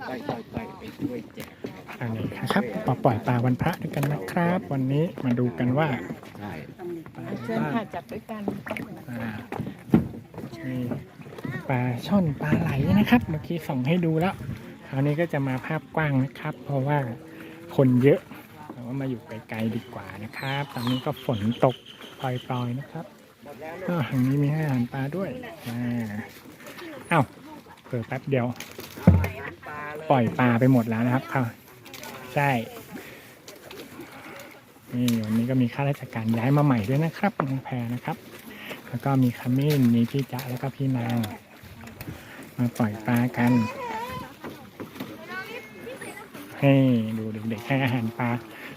ค่อยๆไปไปช่วยแจกอันนี้นะครับมาปล่อยปลาวันพระด้วยกันนะครับ วันนี้มาดูกันว่าใช่เชิญค่ะจับด้วยกันอ่านี่ปลาช่อนปลาไหลนะครับ เมื่อกี้ส่องให้ดูแล้วคราวนี้ก็จะมาภาพกว้างนะครับ เพราะว่าคนเยอะเราก็มาอยู่ไกลๆดีกว่านะครับ ตอนนี้ก็ฝนตกปล่อยๆนะครับก็ทางนี้มีให้อาหารปลาด้วยอ่าอ้าวเผลอแป๊บเดียว ปล่อยปลาไปหมดแล้วนะครับค่ะใช่นี่วันนี้ก็มีข้าราชการย้ายมาใหม่ด้วยนะครับน้องแพรนะครับ แล้วก็มีขมิ้นมีพี่จ๊ะแล้วก็พี่นางมาปล่อยปลากัน ให้ดูเด็กๆให้อาหารปลา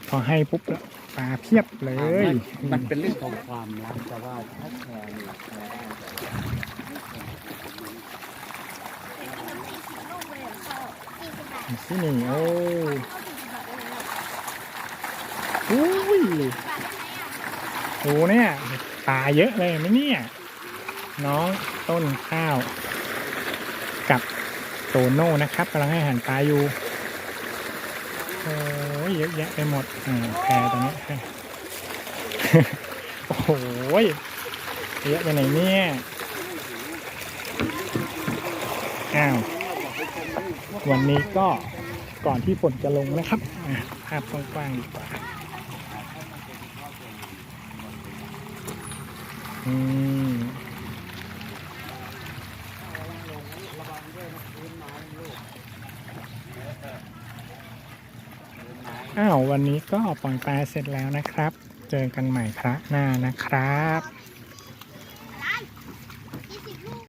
พอให้ปุ๊บแล้วปลาเพียบเลย มันเป็นเรื่องของความรักแต่ว่าถ้าแชร์เนี่ยแชร์ได้ ที่นี่โอ้อุ้ยโอ้เนี่ยปลาเยอะเลยไหมเนี่ย น้องต้นข้าว กับโตโน่นะครับกำลังให้อาหารปลาอยู่โอ้ยเยอะแยะไปหมดอแพรตัวนี้โอ้โหยเยอะไปไหนเนี่ย อ้าว วันนี้ก็ก่อนที่ฝนจะลงนะครับภาพกว้างๆดีกว่าอืมอ้าววันนี้ก็ปล่อยปลาเสร็จแล้วนะครับ เจอกันใหม่ครั้งหน้านะครับ